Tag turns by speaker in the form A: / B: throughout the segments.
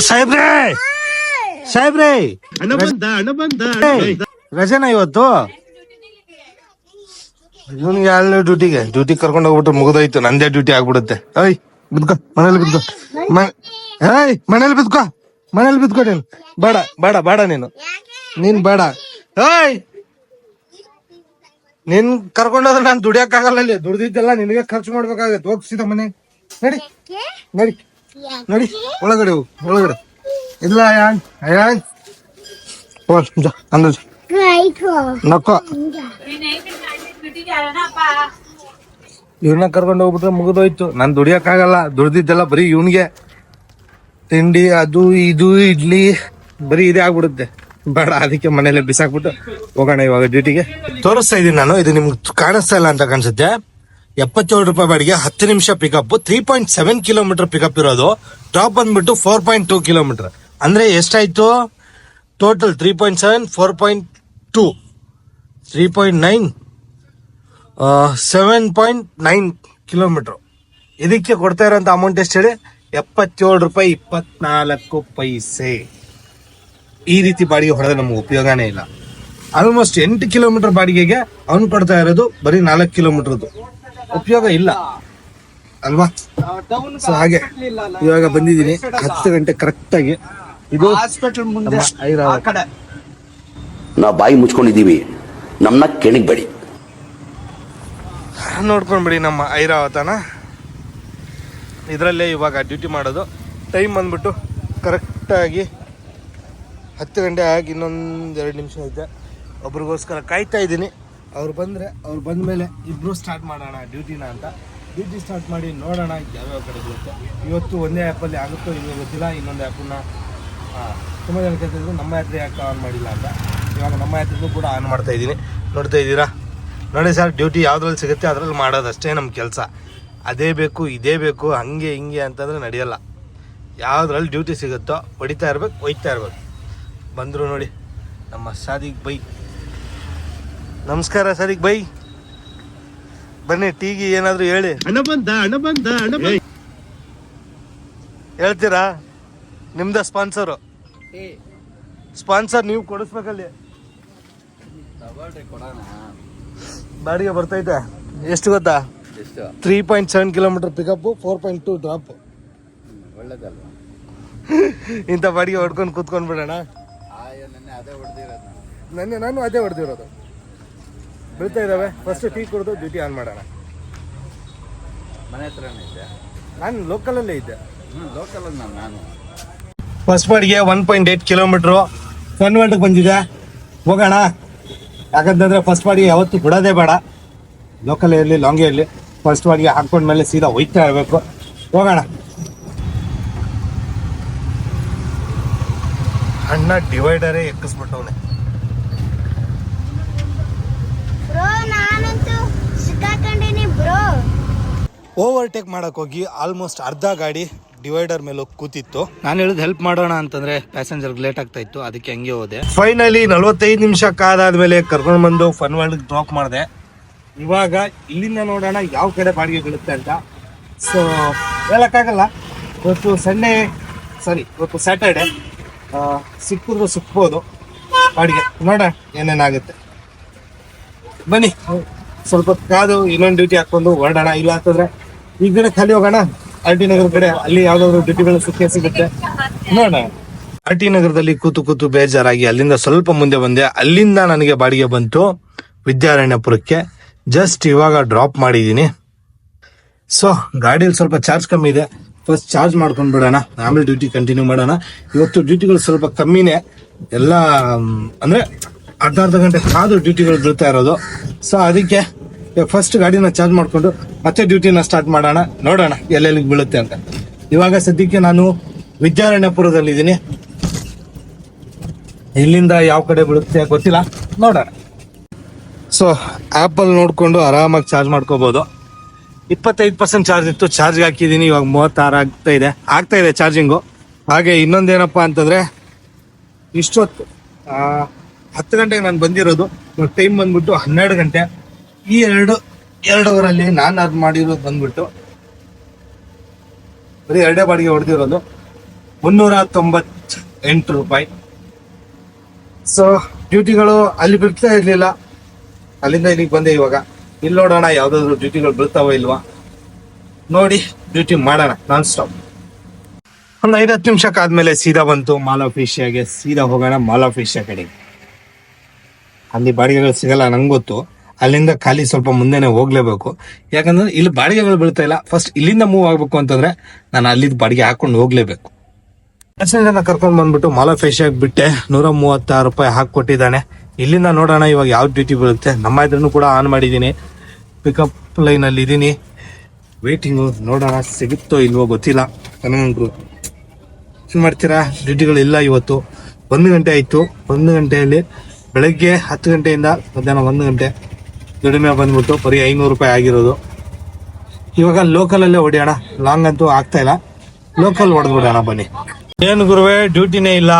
A: ಸಾಹೇಬ್ರೆ! ಸಾಹೇಬ್ರೆ! ರಜೆನಾ ಇವತ್ತು? ಇವನ್ಗೆ ಅಲ್ಲಿ ಡ್ಯೂಟಿಗೆ. ಡ್ಯೂಟಿ ಕರ್ಕೊಂಡು ಹೋಗ್ಬಿಟ್ಟು ಮುಗಿದೋಯ್ತು. ನಂದೇ ಡ್ಯೂಟಿ ಆಗ್ಬಿಡುತ್ತೆ. ಐ ಬಿದ್ಕೋ. ಮನೇಲಿ ಬಿದ್ಕೋ. ಮ- ಏಯ್ ಮನೇಲಿ ಬಿದ್ಕೋ. ಮನೇಲಿ ಬಿದ್ಕೋ ನೀನು. ಬೇಡ ಬೇಡ ಬೇಡ ನೀನು. ನೀನ್ ಬೇಡ. ಏಯ್! ನಿನ್ ಕರ್ಕೊಂಡೋದ್ರೆ ನಾನು ದುಡಿಯಕ್ಕಾಗಲ್ಲ ಇಲ್ಲಿ. ದುಡ್ದಿದ್ದೆಲ್ಲ ನಿನಗೆ ಖರ್ಚು ಮಾಡ್ಬೇಕಾಗತ್ತೆ. ಹೋಗ್ಸಿದ ಸೀದಾ ಮನೆ ನಡಿ. ನಡಿ. ನಡಿ, ಒಳಗಡೆ ಒಳಗಡೆ. ಇಲ್ಲ ಅಯಾನ್ ಅಯಾನ್ ಅಂದ ನಕ್ಕೋ ಕರ್ಕೊಂಡು ಹೋಗ್ಬಿಟ್ರೆ ಮುಗಿದೋಯ್ತು. ನಾನು ದುಡಿಯಕ್ಕಾಗಲ್ಲ. ದುಡ್ದಿದ್ದೆಲ್ಲ ಬರೀ ಇವನ್ಗೆ. ತಿಂಡಿ, ಅದು, ಇದು, ಇಡ್ಲಿ, ಬರೀ ಇದೇ ಆಗ್ಬಿಡುತ್ತೆ. ಬೇಡ, ಅದಕ್ಕೆ ಮನೇಲೆ ಬಿಸಾಕ್ಬಿಟ್ಟು ಹೋಗೋಣ ಇವಾಗ ಡ್ಯೂಟಿಗೆ ತೋರಿಸ್ತಾ ಇದ್ದೀನಿ ನಾನು. ಇದು ನಿಮ್ಗೆ ಕಾಣಿಸ್ತಾ ಇಲ್ಲ ಅಂತ ಕಾಣಿಸುತ್ತೆ. ಎಪ್ಪತ್ತೇಳು ರೂಪಾಯಿ ಬಾಡಿಗೆ, ಹತ್ತು ನಿಮಿಷ pickup three point seven kilometre pickup ಇರೋದು. ಡ್ರಾಪ್ ಬಂದ್ಬಿಟ್ಟು ಫೋರ್ ಪಾಯಿಂಟ್ ಟೂ ಕಿಲೋಮೀಟರ್ ಅಂದ್ರೆ ಎಷ್ಟಾಯ್ತು? Total three point seven four point two three point nine seven point nine kilometre ಇದಕ್ಕೆ ಕೊಡ್ತಾ ಇರೋಂಥ ಅಮೌಂಟ್ ಎಷ್ಟು ಹೇಳಿ? ಎಪ್ಪತ್ತೇಳು ರೂಪಾಯಿ ಇಪ್ಪತ್ನಾಲ್ಕು ಪೈಸೆ. ಈ ರೀತಿ ಬಾಡಿಗೆ ಹೊಡೆದ್ರೆ ನಮ್ಗೆ ಉಪಯೋಗನೇ ಇಲ್ಲ. ಆಲ್ಮೋಸ್ಟ್ ಎಂಟು ಕಿಲೋಮೀಟರ್ ಬಾಡಿಗೆಗೆ ಅವನು ಕೊಡ್ತಾ ಇರೋದು ಬರೀ ನಾಲ್ಕು ಕಿಲೋಮೀಟರ್ದು ಉಪಯೋಗ ಇಲ್ಲ. ಅಲ್ವಾ? ಸೊ ಹಾಗೆ. ಇವಾಗ ಬಂದಿದ್ದೀನಿ. ಹತ್ತು ಗಂಟೆ ಕರೆಕ್ಟ್ ಆಗಿ. ಇದು
B: ಹಾಸ್ಪಿಟಲ್ ಮುಂದೆ
C: ನಾವು ಬಾಯಿ ಮುಚ್ಕೊಂಡಿದ್ದೀವಿ. ನಮ್ಮನ್ನ ಕೆಣಿಗ್ಬೇಡಿ
A: ನೋಡ್ಕೊಂಡ್ಬಿಡಿ ನಮ್ಮ ಐರಾವತನ. ಇದರಲ್ಲೇ ಇವಾಗ ಡ್ಯೂಟಿ ಮಾಡೋದು. ಟೈಮ್ ಬಂದ್ಬಿಟ್ಟು ಕರೆಕ್ಟಾಗಿ ಹತ್ತು ಗಂಟೆ ಆಗಿ ಇನ್ನೊಂದು ಎರಡು ನಿಮಿಷ ಐತೆ ಒಬ್ರಿಗೋಸ್ಕರ ಕಾಯ್ತಾ ಇದ್ದೀನಿ. ಅವ್ರು ಬಂದರೆ, ಅವ್ರು ಬಂದ ಮೇಲೆ ಇಬ್ಬರು ಸ್ಟಾರ್ಟ್ ಮಾಡೋಣ ಡ್ಯೂಟಿನ ಅಂತ. ಡ್ಯೂಟಿ ಸ್ಟಾರ್ಟ್ ಮಾಡಿ ನೋಡೋಣ ಯಾವ್ಯಾವ ಕಡೆ ಬರುತ್ತೆ ಇವತ್ತು ಒಂದೇ ಆ್ಯಪಲ್ಲಿ ಆಗುತ್ತೋ ಇಲ್ಲೋ ಗೊತ್ತಿಲ್ಲ, ಇನ್ನೊಂದು ಆ್ಯಪನ್ನ ತುಂಬ ಜನ ಕೇಳ್ತಿದ್ರು ನಮ್ಮ ಯಾತ್ರೆ ಯಾಕೆ ಆನ್ ಮಾಡಿಲ್ಲ ಅಂತ. ಇವಾಗ ನಮ್ಮ ಯಾತ್ರೆಗೂ ಕೂಡ ಆನ್ ಮಾಡ್ತಾ ಇದ್ದೀನಿ. ನೋಡ್ತಾ ಇದ್ದೀರಾ? ನೋಡಿ ಸರ್ ಡ್ಯೂಟಿ ಯಾವುದ್ರಲ್ಲಿ ಸಿಗುತ್ತೆ ಅದರಲ್ಲಿ ಮಾಡೋದಷ್ಟೇ ನಮ್ಮ ಕೆಲಸ. ಅದೇ ಬೇಕು, ಇದೇ ಬೇಕು, ಹಂಗೆ, ಹಿಂಗೆ ಅಂತಂದರೆ ನಡೆಯಲ್ಲ. ಯಾವುದ್ರಲ್ಲಿ ಡ್ಯೂಟಿ ಸಿಗುತ್ತೋ, ಹೊಡಿತಾ ಇರ್ಬೇಕು, ಒಯ್ತಾ ಇರ್ಬೇಕು. ಬಂದರು ನೋಡಿ, ನಮ್ಮ ಸಾದಿಗೆ ಬೈ. ನಮಸ್ಕಾರ ಸರಿಗ್ ಬೈ. ಬನ್ನಿ ಟೀಗಿ ಏನಾದರೂ ಹೇಳಿ.
B: ಹಣ ಬಂದ ಹಣ ಬಂದ ಹಣ ಬಂದ.
A: ಹೇಳ್ತೀರಾ? ನಿಮ್ದ ಸ್ಪಾನ್ಸರು. ಸ್ಪಾನ್ಸರ್ ನೀವು ಕೊಡಿಸ್ಬೇಕಲ್ಲಿ. ಬಾಡಿಗೆ ಬರ್ತೈತೆ. ಎಷ್ಟು ಗೊತ್ತಾ? Three point seven kilometre pickup four point two drop. ಇಂಥ ಬಾಡಿಗೆ ಹೊಡ್ಕೊಂಡು ಕೂತ್ಕೊಂಡು ಬಿಡೋಣ ನೆನ್ನೆ ನಾನು ಅದೇ ಹೊಡೆದಿರೋದು. ಬೀಳ್ತಾ ಇದ್ದಾವೆ ಫಸ್ಟ್ ಟೀ ಕುಡಿದು ಡ್ಯೂಟಿ ಆನ್ ಮಾಡೋಣ.
D: ಮನೆ ಹತ್ರನೇ ಇದ್ದೆ
A: ನಾನು ಲೋಕಲಲ್ಲೇ ಇದ್ದೆ.
D: ಹ್ಮ್ ಲೋಕಲ್ ನಾನು ನಾನು.
A: ಫಸ್ಟ್ ಬಾಡಿಗೆ ಒನ್ ಪಾಯಿಂಟ್ ಏಟ್ ಕಿಲೋಮೀಟ್ರು ಕನ್ವರ್ಟ್ಗೆ ಬಂದಿದೆ ಹೋಗೋಣ. ಯಾಕಂತಂದ್ರೆ ಫಸ್ಟ್ ಬಾಡಿಗೆ ಯಾವತ್ತೂ ಬಿಡೋದೇ ಬೇಡ. ಲೋಕಲ್ ಇರಲಿ ಲಾಂಗೇ ಇರಲಿ ಫಸ್ಟ್ ಬಾಡಿಗೆ ಹಾಕೊಂಡ್ಮೇಲೆ ಸೀದಾ ಹೋಯ್ತಾ ಇರಬೇಕು. ಹೋಗೋಣ. ಅಣ್ಣ ಡಿವೈಡರೇ ಎಕ್ಕಿಸ್ಬಿಟ್ಟವನೆ
E: ಬ್ರೋ ನಾನಂತೂ ಸಿಕ್ಕಾಕೊಂಡಿನಿ ಬ್ರೋ
A: ಓವರ್ಟೇಕ್ ಹೋಗಿ ಆಲ್ಮೋಸ್ಟ್ ಅರ್ಧ ಗಾಡಿ ಡಿವೈಡರ್ ಮೇಲೆ ಕೂತಿತ್ತು. ನಾನು ಹೇಳಿದ್ ಹೆಲ್ಪ್ ಮಾಡೋಣ ಅಂತಂದ್ರೆ ಪ್ಯಾಸೆಂಜರ್ ಲೇಟ್ ಆಗ್ತಾ ಇತ್ತು, ಅದಕ್ಕೆ ಹಂಗೆ ಹೋದೆ. ಫೈನಲಿ ನಲವತ್ತೈದು ನಿಮಿಷ ಕಾದಾದ್ಮೇಲೆ ಕರ್ಕೊಂಡು ಬಂದು ಫನ್ ವರ್ಲ್ಡ್ ಡ್ರಾಪ್ ಮಾಡಿದೆ. ಇವಾಗ ಇಲ್ಲಿಂದ ನೋಡೋಣ ಯಾವ ಕಡೆ ಬಾಡಿಗೆ ಬೀಳುತ್ತೆ ಅಂತ. ಸೊ ಹೇಳಕ್ಕಾಗಲ್ಲ. ಇವತ್ತು ಸಂಡೇ ಸಾರಿ ಇವತ್ತು ಸ್ಯಾಟರ್ಡೆ ಸಿಕ್ಕಿದ್ರು ಸಿಕ್ಬೋದು. ಬಾಡಿಗೆ. ನೋಡೋಣ ಏನೇನಾಗುತ್ತೆ. ಬನ್ನಿ. ಸ್ವಲ್ಪ ಕಾದು ಇನ್ನೊಂದು ಡ್ಯೂಟಿ ಹಾಕೊಂಡು ಹೊರಡೋಣ. ಇಲ್ಲ ಅಂತಂದ್ರೆ ಈ ಕಡೆ ಖಾಲಿ ಹೋಗೋಣ. ಆರ್ ಟಿ ನಗರ ಕಡೆ ಅಲ್ಲಿ ಯಾವ್ದಾದ್ರು ಡ್ಯೂಟಿಗಳು ಸುಖ ಸಿಗುತ್ತೆ. ನೋಡೋಣ. ಆರ್ ಟಿ ನಗರದಲ್ಲಿ ಕೂತು ಕೂತು ಬೇಜಾರಾಗಿ ಅಲ್ಲಿಂದ ಸ್ವಲ್ಪ ಮುಂದೆ ಬಂದೆ. ಅಲ್ಲಿಂದ ನನಗೆ ಬಾಡಿಗೆ ಬಂತು ವಿದ್ಯಾರಣ್ಯಪುರಕ್ಕೆ. ಜಸ್ಟ್ ಇವಾಗ ಡ್ರಾಪ್ ಮಾಡಿದ್ದೀನಿ. ಸೊ ಗಾಡಿಯಲ್ಲಿ ಸ್ವಲ್ಪ ಚಾರ್ಜ್ ಕಮ್ಮಿ ಇದೆ. ಫಸ್ಟ್ ಚಾರ್ಜ್ ಮಾಡ್ಕೊಂಡು ಬಿಡೋಣ. ಆಮೇಲೆ ಡ್ಯೂಟಿ ಕಂಟಿನ್ಯೂ ಮಾಡೋಣ. ಇವತ್ತು ಡ್ಯೂಟಿಗಳು ಸ್ವಲ್ಪ ಕಮ್ಮಿನೇ. ಎಲ್ಲ, ಅಂದರೆ ಅರ್ಧ ಅರ್ಧ ಗಂಟೆ ಕಾದು ಡ್ಯೂಟಿಗಳು ಬೀಳ್ತಾ ಇರೋದು. ಸೊ ಅದಕ್ಕೆ ಫಸ್ಟ್ ಗಾಡಿನ ಚಾರ್ಜ್ ಮಾಡಿಕೊಂಡು ಮತ್ತೆ ಡ್ಯೂಟಿನ ಸ್ಟಾರ್ಟ್ ಮಾಡೋಣ. ನೋಡೋಣ ಎಲ್ಲೆಲ್ಲಿಗೆ ಬೀಳುತ್ತೆ ಅಂತ. ಇವಾಗ ಸದ್ಯಕ್ಕೆ ನಾನು ವಿದ್ಯಾರಣ್ಯಪುರದಲ್ಲಿದ್ದೀನಿ. ಇಲ್ಲಿಂದ ಯಾವ ಕಡೆ ಬೀಳುತ್ತೆ ಗೊತ್ತಿಲ್ಲ. ನೋಡೋಣ. ಸೊ ಆ್ಯಪಲ್ಲಿ ನೋಡಿಕೊಂಡು ಆರಾಮಾಗಿ ಚಾರ್ಜ್ ಮಾಡ್ಕೋಬೋದು. ಇಪ್ಪತ್ತೈದು ಪರ್ಸೆಂಟ್ ಚಾರ್ಜ್ ಇತ್ತು. ಚಾರ್ಜ್ ಹಾಕಿದ್ದೀನಿ. ಇವಾಗ ಮೂವತ್ತಾರು ಆಗ್ತಾ ಇದೆ. ಆಗ್ತಾ ಇದೆ ಚಾರ್ಜಿಂಗು ಹಾಗೆ ಇನ್ನೊಂದೇನಪ್ಪ ಅಂತಂದರೆ, ಇಷ್ಟೊತ್ತು ಹತ್ತು ಗಂಟೆಗೆ ನಾನು ಬಂದಿರೋದು. ಟೈಮ್ ಬಂದ್ಬಿಟ್ಟು ಹನ್ನೆರಡು ಗಂಟೆ. ಈ ಎರಡು ಎರಡು ಅವರಲ್ಲಿ ನಾನು ಅದು ಮಾಡಿರೋದು ಬಂದ್ಬಿಟ್ಟು, ಬರೀ ಎರಡೇ ಬಾಡಿಗೆ ಹೊಡೆದಿರೋದು. ಮುನ್ನೂರ ತೊಂಬತ್ ಎಂಟು ರೂಪಾಯಿ ಸೊ ಡ್ಯೂಟಿಗಳು ಅಲ್ಲಿ ಬಿಡ್ತಾ ಇರಲಿಲ್ಲ. ಅಲ್ಲಿಂದ ಇಲ್ಲಿಗೆ ಬಂದೆ ಇವಾಗ. ಇಲ್ಲಿ ನೋಡೋಣ ಯಾವ್ದಾದ್ರು ಡ್ಯೂಟಿಗಳು ಬೀಳ್ತಾವ ಇಲ್ವಾ. ನೋಡಿ ಡ್ಯೂಟಿ ಮಾಡೋಣ. ನಾನ್ ಸ್ಟಾಪ್ ಒಂದು ಐದತ್ತು ಹತ್ತು ನಿಮಿಷಕ್ಕಾದ್ಮೇಲೆ ಸೀದಾ ಬಂತು. ಮಾಲ್ ಆಫ್ ಏಷ್ಯಾಗೆ ಸೀದಾ ಹೋಗೋಣ. ಮಾಲ್ ಏಷ್ಯಾ ಕಡೆಗೆ. ಅಲ್ಲಿ ಬಾಡಿಗೆಗಳು ಸಿಗಲ್ಲ, ನಂಗೆ ಗೊತ್ತು. ಅಲ್ಲಿಂದ ಖಾಲಿ ಸ್ವಲ್ಪ ಮುಂದೆನೆ ಹೋಗ್ಲೇಬೇಕು. ಯಾಕಂದ್ರೆ ಇಲ್ಲಿ ಬಾಡಿಗೆಗಳು ಬೀಳ್ತಾ ಇಲ್ಲ. ಫಸ್ಟ್ ಇಲ್ಲಿಂದ ಮೂವ್ ಆಗ್ಬೇಕು ಅಂತಂದ್ರೆ ನಾನು ಅಲ್ಲಿದ್ ಬಾಡಿಗೆ ಹಾಕೊಂಡು ಹೋಗ್ಲೇಬೇಕು. ಪ್ಯಾಸೆಂಜರ್ನ ಕರ್ಕೊಂಡ್ ಬಂದ್ಬಿಟ್ಟು ಮಾಲ ಏಷ್ಯಾಗ್ ಬಿಟ್ಟೆ. ನೂರ ಮೂವತ್ತಾರು ರೂಪಾಯಿ ಹಾಕಿ ಕೊಟ್ಟಿದ್ದಾನೆ. ಇಲ್ಲಿಂದ ನೋಡೋಣ ಇವಾಗ ಯಾವ ಡ್ಯೂಟಿ ಬೀಳುತ್ತೆ. ನಮ್ಮ ಇದ್ರೂ ಕೂಡ ಆನ್ ಮಾಡಿದ್ದೀನಿ. ಪಿಕಪ್ ಲೈನ್ ಅಲ್ಲಿ ಇದ್ದೀನಿ ವೇಟಿಂಗು ನೋಡೋಣ ಸಿಗುತ್ತೋ ಇಲ್ವೋ ಗೊತ್ತಿಲ್ಲ. ಕನಗಂಗ್ರು ಏನ್ ಮಾಡ್ತೀರಾ? ಡ್ಯೂಟಿಗಳು ಇಲ್ಲ ಇವತ್ತು. ಒಂದು ಗಂಟೆ ಆಯ್ತು. ಒಂದು ಗಂಟೆಯಲ್ಲಿ ಬೆಳಗ್ಗೆ ಹತ್ತು ಗಂಟೆಯಿಂದ ಮಧ್ಯಾಹ್ನ ಒಂದು ಗಂಟೆ. ದುಡಿಮೆ ಬಂದ್ಬಿಟ್ಟು ಬರೀ ಐನೂರು ರೂಪಾಯಿ ಆಗಿರೋದು. ಇವಾಗ ಲೋಕಲ್ ಅಲ್ಲೇ ಹೊಡಿಯೋಣ. ಲಾಂಗ್ ಅಂತೂ ಆಗ್ತಾ ಇಲ್ಲ. ಲೋಕಲ್ ಹೊಡೆದ್ಬಿಡೋಣ ಬನ್ನಿ. ಏನು ಗುರುವೆ ಡ್ಯೂಟಿನೇ ಇಲ್ಲ.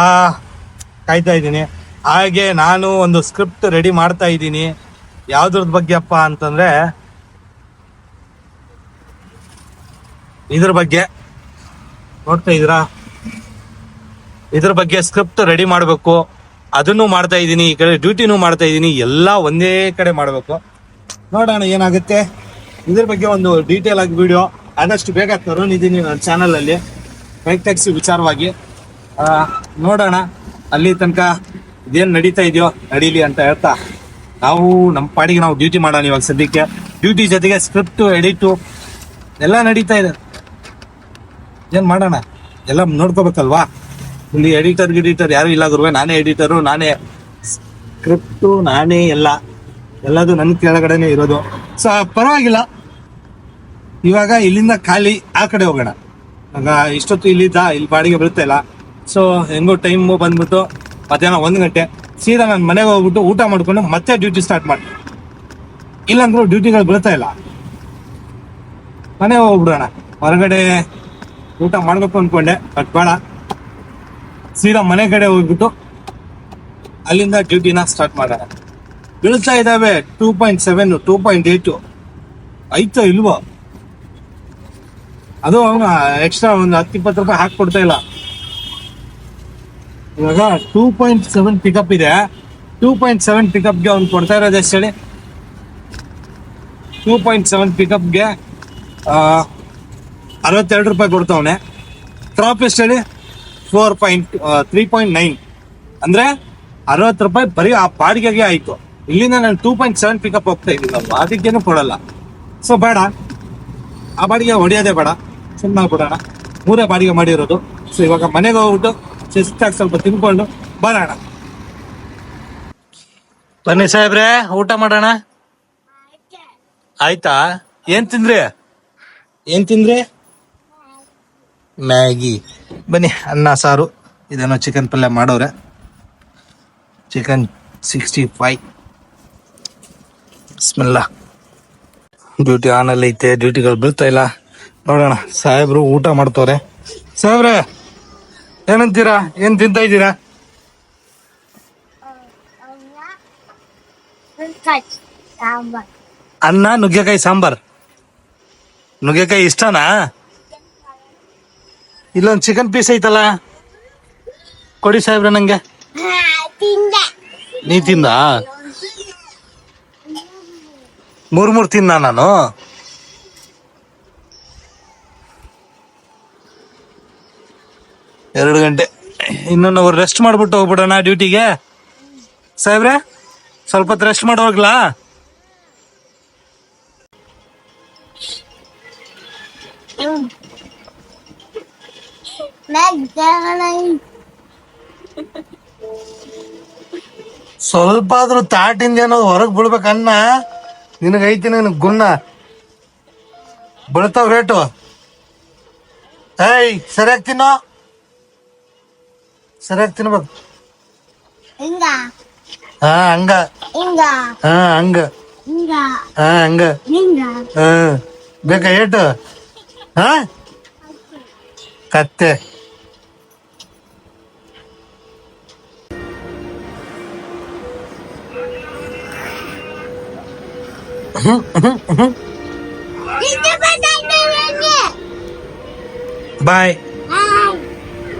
A: ಕಾಯ್ತಾ ಇದ್ದೀನಿ. ಹಾಗೆ ನಾನು ಒಂದು ಸ್ಕ್ರಿಪ್ಟ್ ರೆಡಿ ಮಾಡ್ತಾ ಇದ್ದೀನಿ. ಯಾವ್ದ್ರದ್ ಬಗ್ಗೆಪ್ಪ ಅಂತಂದ್ರೆ, ಇದ್ರ ಬಗ್ಗೆ. ನೋಡ್ತಾ ಇದ್ದೀರಾ? ಇದ್ರ ಬಗ್ಗೆ ಸ್ಕ್ರಿಪ್ಟ್ ರೆಡಿ ಮಾಡಬೇಕು. ಅದನ್ನು ಮಾಡ್ತಾ ಇದ್ದೀನಿ, ಈ ಕಡೆ ಡ್ಯೂಟಿನೂ ಮಾಡ್ತಾ ಇದ್ದೀನಿ, ಎಲ್ಲ ಒಂದೇ ಕಡೆ ಮಾಡಬೇಕು. ನೋಡೋಣ ಏನಾಗುತ್ತೆ. ಇದ್ರ ಬಗ್ಗೆ ಒಂದು ಡೀಟೇಲ್ ಆಗಿ ವಿಡಿಯೋ ಆದಷ್ಟು ಬೇಗ ತರೋನಿದ್ದೀನಿ ನನ್ನ ಚಾನಲಲ್ಲಿ ಬೈಕ್ ಟ್ಯಾಕ್ಸಿ ವಿಚಾರವಾಗಿ. ನೋಡೋಣ ಅಲ್ಲಿ ತನಕ ಇದೇನು ನಡೀತಾ ಇದೆಯೋ, ನಡೀಲಿ ಅಂತ ಹೇಳ್ತಾ. ನಾವು ನಮ್ಮ ಪಾಡಿಗೆ ನಾವು ಡ್ಯೂಟಿ ಮಾಡೋಣ ಇವಾಗ ಸದ್ಯಕ್ಕೆ. ಡ್ಯೂಟಿ ಜೊತೆಗೆ ಸ್ಕ್ರಿಪ್ಟು ಎಡಿಟು ಎಲ್ಲ ನಡೀತಾ ಇದೆ. ಏನು ಮಾಡೋಣ? ಎಲ್ಲ ನೋಡ್ಕೋಬೇಕಲ್ವಾ? ಇಲ್ಲಿ ಎಡಿಟರ್ ಗಿಡಿಟರ್ ಯಾರು ಇಲ್ಲ ಗುರುವೆ, ನಾನೇ ಎಡಿಟರು ನಾನೇ ಸ್ಕ್ರಿಪ್ಟು ನಾನೇ ಎಲ್ಲ. ಎಲ್ಲದು ನನ್ನ ಕೆಳಗಡೆನೆ ಇರೋದು. ಸೊ, ಪರವಾಗಿಲ್ಲ. ಇವಾಗ ಇಲ್ಲಿಂದ ಖಾಲಿ ಆ ಕಡೆ ಹೋಗೋಣ. ಆಗ ಇಷ್ಟೊತ್ತು ಇಲ್ಲಿದ್ದ ಇಲ್ಲಿ ಬಾಡಿಗೆ ಬರುತ್ತೆ ಇಲ್ಲ. ಸೊ, ಹೆಂಗೋ ಟೈಮು ಬಂದ್ಬಿಟ್ಟು ಮಧ್ಯಾಹ್ನ ಒಂದು ಗಂಟೆ ಸೀದಾ ನಾನು ಮನೆಗೆ ಹೋಗ್ಬಿಟ್ಟು ಊಟ ಮಾಡ್ಕೊಂಡು ಮತ್ತೆ ಡ್ಯೂಟಿ ಸ್ಟಾರ್ಟ್ ಮಾಡಿ ಇಲ್ಲಾಂದ್ರೂ ಡ್ಯೂಟಿಗಳು ಬೀಳ್ತಾ ಇಲ್ಲ. ಮನೆಗೆ ಹೋಗ್ಬಿಡೋಣ. ಹೊರಗಡೆ ಊಟ ಮಾಡ್ಬೇಕು ಅನ್ಕೊಂಡೆ ಬಟ್ ಬೇಡ. ಸೀದಾ ಮನೆ ಕಡೆ ಹೋಗ್ಬಿಟ್ಟು ಅಲ್ಲಿಂದ ಡ್ಯೂಟಿನ ಸ್ಟಾರ್ಟ್ ಮಾಡೋಣ. ಬೀಳ್ತಾ ಇದ್ದಾವೆ two point seven two point ಏಟು ಐತೋ ಇಲ್ವೋ? ಅದು ಎಕ್ಸ್ಟ್ರಾ ಒಂದು ಹತ್ತು ಇಪ್ಪತ್ತು ರೂಪಾಯಿ ಹಾಕಿ ಇಲ್ಲ. ಇವಾಗ ಟೂ ಪಾಯಿಂಟ್ ಸೆವೆನ್ ಪಿಕಪ್ ಇದೆ. ಟೂ ಪಾಯಿಂಟ್ ಸೆವೆನ್ ಪಿಕಪ್ಗೆ ಅವ್ನು ಕೊಡ್ತಾ ಇರೋದು ಎಷ್ಟು ಹೇಳಿ? ಟೂ ಪಾಯಿಂಟ್ ಸೆವೆನ್ ಪಿಕಪ್ಗೆ ಅರವತ್ತೆರಡು ರೂಪಾಯಿ ಕೊಡ್ತಾವನೆ. ಕ್ರಾಪ್ ಎಷ್ಟು ಹೇಳಿ? Four point three point nine ಅಂದ್ರೆ ಅರವತ್ತು ರೂಪಾಯಿ ಬರೀ ಆ ಬಾಡಿಗೆಗೆ ಆಯ್ತು. ಇಲ್ಲಿಂದ ನಾನು ಟೂ ಪಾಯಿಂಟ್ ಸೆವೆನ್ ಪಿಕಪ್ ಹೋಗ್ತಾ ಇದ್ದೀನಲ್ವ ಅದಕ್ಕೇನು ಕೊಡಲ್ಲ. ಸೊ ಬೇಡ. ಆ ಬಾಡಿಗೆ ಹೊಡೆಯೋದೇ ಬೇಡ. ಸುಮ್ಮನೆ ಬಿಡೋಣ ಮೂರೇ ಬಾಡಿಗೆ ಮಾಡಿರೋದು. ಸೊ ಇವಾಗ ಮನೆಗೆ ಹೋಗ್ಬಿಟ್ಟು ಶಿಸ್ತಾಗಿ ಸ್ವಲ್ಪ ತಿನ್ಕೊಂಡು ಬರೋಣ. ಬನ್ನಿ ಸಾಹೇಬ್ರೆ ಊಟ ಮಾಡೋಣ? ಆಯ್ತಾ? ಏನ್ ತಿಂದ್ರಿ? ಏನ್ ತಿಂದ್ರಿ? ಮ್ಯಾಗಿ. ಬನ್ನಿ ಅನ್ನ ಸಾರು. ಇದನ್ನು ಚಿಕನ್ ಪಲ್ಯ ಮಾಡೋರೆ. ಚಿಕನ್ ಸಿಕ್ಸ್ಟಿ ಫೈವ್ ಸ್ಮೆಲ್ಲ ಡ್ಯೂಟಿ ಆನ್ ಅಲ್ಲಿ ಐತೆ ಡ್ಯೂಟಿಗಳು ಬೀಳ್ತಾ ಇಲ್ಲ. ನೋಡೋಣ ಸಾಹೇಬ್ರು ಊಟ ಮಾಡ್ತವ್ರೆ. ಸಾಹೇಬ್ರೆ ಏನಂತೀರಾ? ಏನು ತಿಂತಾ ಇದ್ದೀರಾ? ಅನ್ನ ನುಗ್ಗೆಕಾಯಿ ಸಾಂಬಾರ್. ನುಗ್ಗೆಕಾಯಿ ಇಷ್ಟನಾ? ಇಲ್ಲೊಂದು ಚಿಕನ್ ಪೀಸ್ ಐತಲ್ಲ? ಕೊಡಿ ಸಾಹೇಬ್ರೆ ನಂಗೆ. ನೀ ತಿಂದ? ಮೂರ್ ಮೂರ್ ತಿನ್ನ ನಾನು? ಎರಡು ಗಂಟೆ. ಇನ್ನೊಂದು ಅವ್ರು ರೆಸ್ಟ್ ಮಾಡ್ಬಿಟ್ಟು ಹೋಗ್ಬಿಡೋಣ ಡ್ಯೂಟಿಗೆ ಸಾಹೇಬ್ರೆ, ಸ್ವಲ್ಪ ಹೊತ್ತು ರೆಸ್ಟ್ ಮಾಡಿ ಹೋಗ್ಲಾ? ಸ್ವಲ್ಪ ಆದ್ರೂ ತಾಟಿಂದ ಏನೋ ಹೊರಗ್ ಬೀಳ್ಬೇಕನ್ನ ನಿನಗೈತಿ ನಿನಗ್ ಗುಣ ಬೀಳ್ತಾವ್ ರೇಟು. ಏಯ್ ಸರಿಯಾಗಿ ತಿನ್ನೋ? ಸರಿಯಾಗಿ ತಿನ್ಬೇಕು.
E: ಹಿಂಗ.
A: ಹಾ ಹಂಗ. ಹಾ ಹಂಗ. ಹಾ ಹಂಗ.
E: ಹಿಂಗ.
A: ಹಾ ಬೇಕಾ ಏಟು? ಹಾ? ಕತ್ತೆ. Bye
E: hi.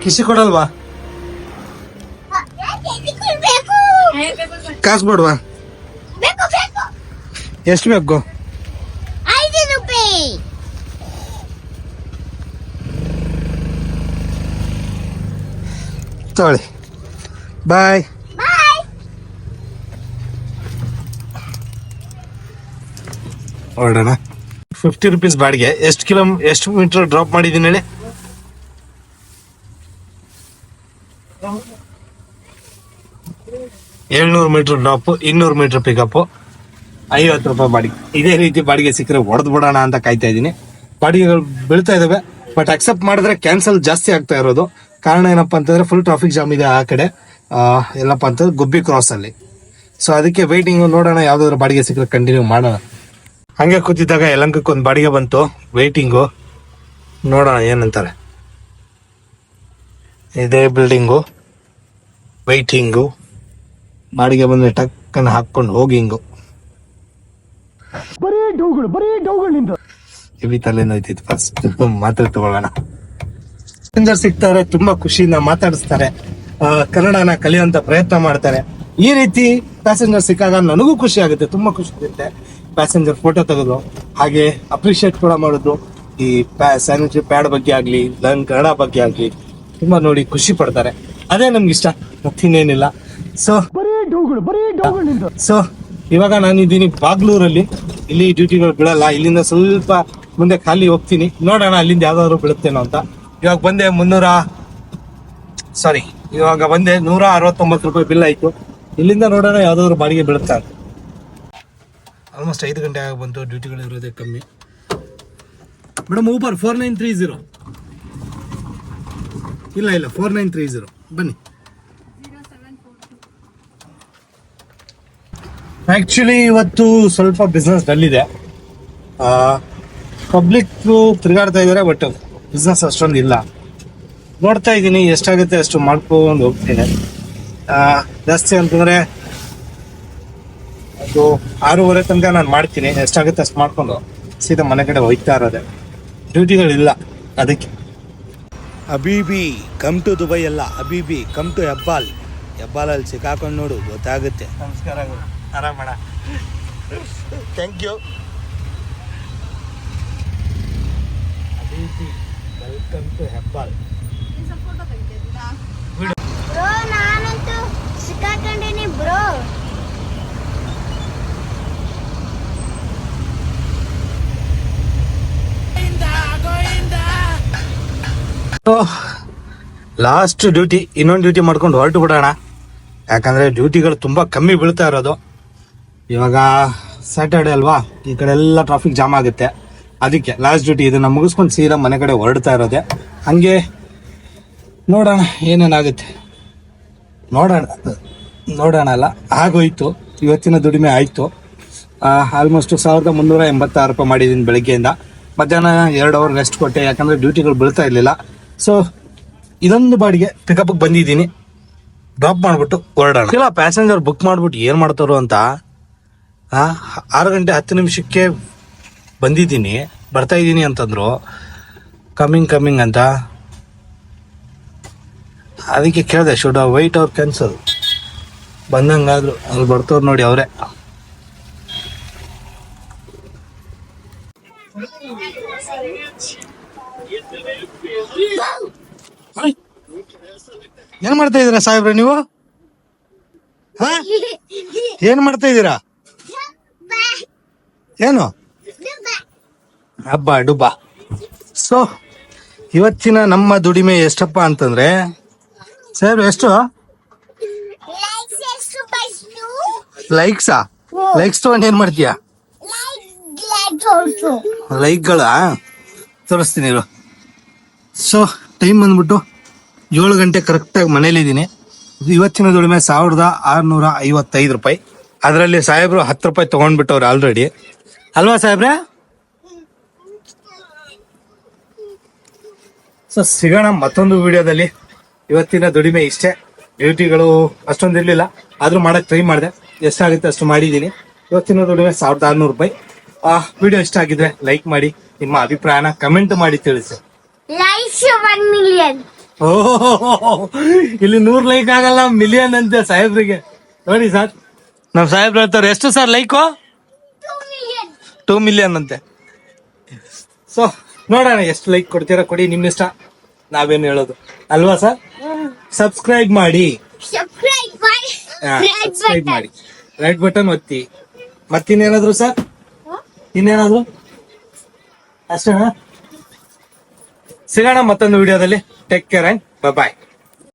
A: ಕಿಸಿ ಕೊಡಲ್ವಾ
E: ಬೇಕು
A: ಕಾಸು ಕೊಡ್ವಾ
E: ಬೇಕು ಬೇಕು
A: ಎಷ್ಟು ಬೇಕು
E: ಐದು ರೂಪಾಯಿ
A: ತಗೊಳ್ಳಿ ಬಾಯ್
E: ಬಾಯ್
A: ಹೊರಡೋಣ ಫಿಫ್ಟಿ ರುಪೀಸ್ ಬಾಡಿಗೆ. ಎಷ್ಟು ಕಿಲೋ ಎಷ್ಟು ಮೀಟರ್ ಡ್ರಾಪ್ ಮಾಡಿದ್ದೀನಿ ಹೇಳಿ? ಏಳ್ನೂರು ಮೀಟರ್ ಡ್ರಾಪ್ ಇನ್ನೂರು ಮೀಟರ್ ಪಿಕಪ್ ಐವತ್ತು ರೂಪಾಯಿ ಬಾಡಿಗೆ. ಇದೇ ರೀತಿ ಬಾಡಿಗೆ ಸಿಕ್ಕರೆ ಹೊಡೆದು ಬಿಡೋಣ ಅಂತ ಕಾಯ್ತಾ ಇದ್ದೀನಿ. ಬಾಡಿಗೆಗಳು ಬೀಳ್ತಾ ಇದಾವೆ. ಬಟ್ ಅಕ್ಸೆಪ್ಟ್ ಮಾಡಿದ್ರೆ ಕ್ಯಾನ್ಸಲ್ ಜಾಸ್ತಿ ಆಗ್ತಾ ಇರೋದು. ಕಾರಣ ಏನಪ್ಪಾ ಅಂತಂದ್ರೆ ಫುಲ್ ಟ್ರಾಫಿಕ್ ಜಾಮ್ ಇದೆ ಆ ಕಡೆ. ಎಲ್ಲಪ್ಪ ಅಂತಂದ್ರೆ ಗುಬ್ಬಿ ಕ್ರಾಸ್ ಅಲ್ಲಿ. ಸೊ ಅದಕ್ಕೆ ವೆಯ್ಟಿಂಗ್ ನೋಡೋಣ, ಯಾವುದಾದ್ರು ಬಾಡಿಗೆ ಸಿಕ್ಕರೆ ಕಂಟಿನ್ಯೂ ಮಾಡೋಣ. ಹಂಗೆ ಕೂತಿದ್ದಾಗ ಯಲಂಕಕ್ಕೆ ಒಂದು ಬಾಡಿಗೆ ಬಂತು. ವೇಟಿಂಗು ನೋಡೋಣ ಏನಂತಾರೆ. ಇದೇ ಬಿಲ್ಡಿಂಗು ವೆಯ್ಟಿಂಗು ಬಾಡಿಗೆ ಬಂದರೆ ಟಕ್ಕನ್ನು ಹಾಕ್ಕೊಂಡು ಹೋಗಿಂಗು ಇವಿ ತಲೆ ನೋಯ್ತಿತ್ತು ಫಸ್ಟ್ ಮಾತ್ರ ತಗೊಳ್ಳೋಣ. ಪ್ಯಾಸೆಂಜರ್ ಸಿಗ್ತಾರೆ ತುಂಬಾ ಖುಷಿಯಿಂದ ಮಾತಾಡಿಸ್ತಾರೆ. ಕನ್ನಡನ ಕಲಿಯುವಂತ ಪ್ರಯತ್ನ ಮಾಡ್ತಾರೆ. ಈ ರೀತಿ ಪ್ಯಾಸೆಂಜರ್ ಸಿಕ್ಕಾಗ ನನಗೂ ಖುಷಿ ಆಗುತ್ತೆ ತುಂಬಾ ಖುಷಿ ಆಗುತ್ತೆ. ಪ್ಯಾಸೆಂಜರ್ ಫೋಟೋ ತೆಗೆದು ಹಾಗೆ ಅಪ್ರಿಷಿಯೇಟ್ ಕೂಡ ಮಾಡೋದು. ಈ ಸ್ಯಾನಿಟರಿ ಪ್ಯಾಡ್ ಬಗ್ಗೆ ಆಗಲಿ ಲರ್ನ್ ಕನ್ನಡ ಬಗ್ಗೆ ಆಗಲಿ ತುಂಬ ನೋಡಿ ಖುಷಿ ಪಡ್ತಾರೆ. ಅದೇ ನಮ್ಗೆ ಇಷ್ಟ ಮತ್ತಿನ್ನೇನಿಲ್ಲ. ಸೊ ಸೊ ಇವಾಗ ನಾನು ಇದ್ದೀನಿ ಬಾಗ್ಲೂರಲ್ಲಿ ಇಲ್ಲಿ ಡ್ಯೂಟಿಗಳು ಬಿಡಲ್ಲ ಇಲ್ಲಿಂದ ಸ್ವಲ್ಪ ಮುಂದೆ ಖಾಲಿ ಹೋಗ್ತೀನಿ. ನೋಡೋಣ ಅಲ್ಲಿಂದ ಯಾವ್ದಾದ್ರು ಬೀಳುತ್ತೇನೋ ಅಂತ. ಇವಾಗ ಬಂದೆ ಮುನ್ನೂರ ಸಾರಿ ಇವಾಗ ಬಂದೆ ನೂರ ಅರವತ್ತೊಂಬತ್ತು ರೂಪಾಯಿ ಬಿಲ್ ಆಯ್ತು. ಇಲ್ಲಿಂದ ನೋಡೋಣ ಯಾವ್ದಾದ್ರು ಬಾಡಿಗೆ ಬೀಳುತ್ತಾ ಆಲ್ಮೋಸ್ಟ್ ಐದು ಗಂಟೆ ಆಗ ಬಂತು ಡ್ಯೂಟಿಗಳು ಇರೋದೇ ಕಮ್ಮಿ. Madam Uber four nine three zero ಇಲ್ಲ ಇಲ್ಲ ಫೋರ್ ನೈನ್ ತ್ರೀ ಝೀರೋ ಬನ್ನಿ. ಆ್ಯಕ್ಚುಲಿ ಇವತ್ತು ಸ್ವಲ್ಪ ಬಿಸ್ನೆಸ್ ಡಲ್ ಇದೆ. ಪಬ್ಲಿಕ್ ತಿರುಗಾಡ್ತಾ ಇದ್ದಾರೆ ಬಟ್ ಬಿಸ್ನೆಸ್ ಅಷ್ಟೊಂದು ಇಲ್ಲ. ನೋಡ್ತಾ ಇದ್ದೀನಿ, ಎಷ್ಟಾಗುತ್ತೆ ಅಷ್ಟು ಮಾಡ್ಕೊಂಡು ಹೋಗ್ತೀನಿ. ಜಾಸ್ತಿ ಅಂತಂದ್ರೆ ಅದು ಆರೂವರೆ ತನಕ ನಾನು ಮಾಡ್ತೀನಿ. ಎಷ್ಟಾಗುತ್ತೆ ಅಷ್ಟು ಮಾಡ್ಕೊಂಡು ಸೀದಾ ಮನೆ ಕಡೆ ಹೋಗ್ತಾ ಇರೋದೆ. ಡ್ಯೂಟಿಗಳಿಲ್ಲ ಅದಕ್ಕೆ. ಅಬಿಬಿ ಕಮ್ ಟು ದುಬೈ ಅಲ್ಲ. ಅಬಿಬಿ ಕಮ್ ಟು ಹೆಬ್ಬಾಲ್ ಹೆಬ್ಬಾಲಲ್ಲಿ ಸಿಕ್ಕಾಕೊಂಡು ನೋಡು ಗೊತ್ತಾಗುತ್ತೆ. ನಮಸ್ಕಾರ ಆರಾಮಣ thank you ಅಬಿಬಿ welcome to Hebbal last duty ಇನ್ನೊಂದು ಡ್ಯೂಟಿ ಮಾಡ್ಕೊಂಡು ಹೊರಟು ಬಿಡೋಣ. ಯಾಕಂದ್ರೆ ಡ್ಯೂಟಿಗಳು ತುಂಬಾ ಕಮ್ಮಿ ಬೀಳ್ತಾ ಇರೋದು. ಇವಾಗ ಸ್ಯಾಟರ್ಡೆ ಅಲ್ವಾ? ಈ ಕಡೆ ಎಲ್ಲ ಟ್ರಾಫಿಕ್ ಜಾಮ್ ಆಗುತ್ತೆ. ಅದಕ್ಕೆ ಲಾಸ್ಟ್ ಡ್ಯೂಟಿ ಇದನ್ನ ಮುಗಿಸ್ಕೊಂಡು ಸೀದಾ ಮನೆ ಕಡೆ ಹೊರಡ್ತಾ ಇರೋದೆ. ಹಂಗೆ ನೋಡೋಣ ಏನೇನಾಗುತ್ತೆ. ನೋಡೋಣ ನೋಡೋಣ ಅಲ್ಲ, ಆಗೋಯ್ತು. ಇವತ್ತಿನ ದುಡಿಮೆ ಆಯಿತು. ಆಲ್ಮೋಸ್ಟ್ ಸಾವಿರದ ಮುನ್ನೂರ ಎಂಬತ್ತಾರು ರೂಪಾಯಿ ಮಾಡಿದ್ದೀನಿ ಬೆಳಗ್ಗೆಯಿಂದ. ಮಧ್ಯಾಹ್ನ ಎರಡು ಅವರ್ ರೆಸ್ಟ್ ಕೊಟ್ಟೆ. ಯಾಕಂದ್ರೆ ಡ್ಯೂಟಿಗಳು ಬೀಳ್ತಾ ಇರಲಿಲ್ಲ. ಸೊ ಇದೊಂದು ಬಾಡಿಗೆ ಪಿಕಪ್ ಬಂದಿದ್ದೀನಿ. ಡ್ರಾಪ್ ಮಾಡ್ಬಿಟ್ಟು ಹೊರಡೋಣ. ಇಲ್ಲ ಪ್ಯಾಸೆಂಜರ್ ಬುಕ್ ಮಾಡ್ಬಿಟ್ಟು ಏನು ಮಾಡ್ತಾರೋ ಅಂತ ಆರು ಗಂಟೆ ಹತ್ತು ನಿಮಿಷಕ್ಕೆ ಬಂದಿದ್ದೀನಿ. ಬರ್ತಾ ಇದ್ದೀನಿ ಅಂತಂದ್ರು. ಕಮ್ಮಿಂಗ್ ಕಮ್ಮಿಂಗ್ ಅಂತ. ಅದಕ್ಕೆ ಕೇಳಿದೆ ಶುಡ್ ವೈಟ್ ಅವ್ರ ಕ್ಯಾನ್ಸಲ್ ಬಂದಂಗಾದ್ರು, ಅಲ್ಲಿ ಬರ್ತವ್ರು ನೋಡಿ ಅವರೇ. ಏನ್ ಮಾಡ್ತಾ ಇದೀರಾ ಸಾಹೇಬ್ರೆ ನೀವು? ಹಾ? ಏನ್ ಮಾಡ್ತಾ ಇದ್ದೀರಾ? ಏನು? ಹಬ್ಬ ಡುಬ್ಬ. ಸೊ ಇವತ್ತಿನ ನಮ್ಮ ದುಡಿಮೆ ಎಷ್ಟಪ್ಪ ಅಂತಂದ್ರೆ ಸರ್ ಎಷ್ಟು?
E: ಲೈಕ್ಸ್?
A: ಲೈಕ್ಸಾ ತಗೊಂಡು ಏನ್ ಮಾಡ್ತೀಯಾ? ಲೈಕ್ಗಳ? ತೋರಿಸ್ತೀನಿ ಇರು. ಸೊ ಟೈಮ್ ಬಂದ್ಬಿಟ್ಟು ಏಳು ಗಂಟೆ ಕರೆಕ್ಟಾಗಿ ಮನೇಲಿದ್ದೀನಿ ಇವತ್ತಿನ ದುಡಿಮೆ ಸಾವಿರದ ಆರುನೂರ ಐವತ್ತೈದು ರೂಪಾಯಿ. ಅದರಲ್ಲಿ ಸಾಹೇಬ್ರು ಹತ್ತು ರೂಪಾಯಿ ತೊಗೊಂಡ್ಬಿಟ್ಟವ್ರೆ ಆಲ್ರೆಡಿ ಅಲ್ವಾ ಸಾಹೇಬ್ರೆ? ಸೊ ಸಿಗೋಣ ಮತ್ತೊಂದು ವಿಡಿಯೋದಲ್ಲಿ ಇವತ್ತಿನ ದುಡಿಮೆ ಇಷ್ಟೇ. ಡ್ಯೂಟಿಗಳು ಅಷ್ಟೊಂದು ಇರಲಿಲ್ಲ. ಆದರೂ ಮಾಡಕ್ಕೆ ಟ್ರೈ ಮಾಡಿದೆ. ಎಷ್ಟಾಗುತ್ತೆ ಅಷ್ಟು ಮಾಡಿದ್ದೀನಿ. ಇವತ್ತಿನ ದುಡಿಮೆ ಸಾವಿರದ ಆರುನೂರು ರೂಪಾಯಿ. ಆ ವಿಡಿಯೋ ಇಷ್ಟ ಆಗಿದ್ರೆ ಲೈಕ್ ಮಾಡಿ. ನಿಮ್ಮ ಅಭಿಪ್ರಾಯನ ಕಮೆಂಟ್ ಮಾಡಿ ತಿಳಿಸಿ. ಓ ಇಲ್ಲಿ ನೂರ್ ಲೈಕ್ ಆಗಲ್ಲ ಮಿಲಿಯನ್ ಅಂತೆ ಸಾಹೇಬ್ರಿಗೆ. ನೋಡಿ ಸರ್ ನಮ್ ಸಾಹೇಬ್ರು ಹೇಳ್ತಾರೆ ಎಷ್ಟು ಸರ್ ಲೈಕು
E: ಟೂ ಮಿಲಿಯನ್
A: ಅಂತೆ. ಸೊ ನೋಡೋಣ ಎಷ್ಟು ಲೈಕ್ ಕೊಡ್ತೀರಾ ಕೊಡಿ ನಿಮ್ ಇಷ್ಟ. ನಾವೇನು ಹೇಳೋದು. ಅಲ್ವಾ ಸರ್ ಸಬ್ಸ್ಕ್ರೈಬ್ ಮಾಡಿ.
E: ಸಬ್ಸ್ಕ್ರೈಬ್
A: ಮಾಡಿ. ರೈಟ್ ಬಟನ್ ಒತ್ತಿ. ಮತ್ತಿನ್ನೇನಾದ್ರು ಸರ್ ಇನ್ನೇನಾದ್ರು? ಅಷ್ಟೇನಾ? ಸಿಗೋಣ ಮತ್ತೊಂದು ವಿಡಿಯೋದಲ್ಲಿ. Take care and bye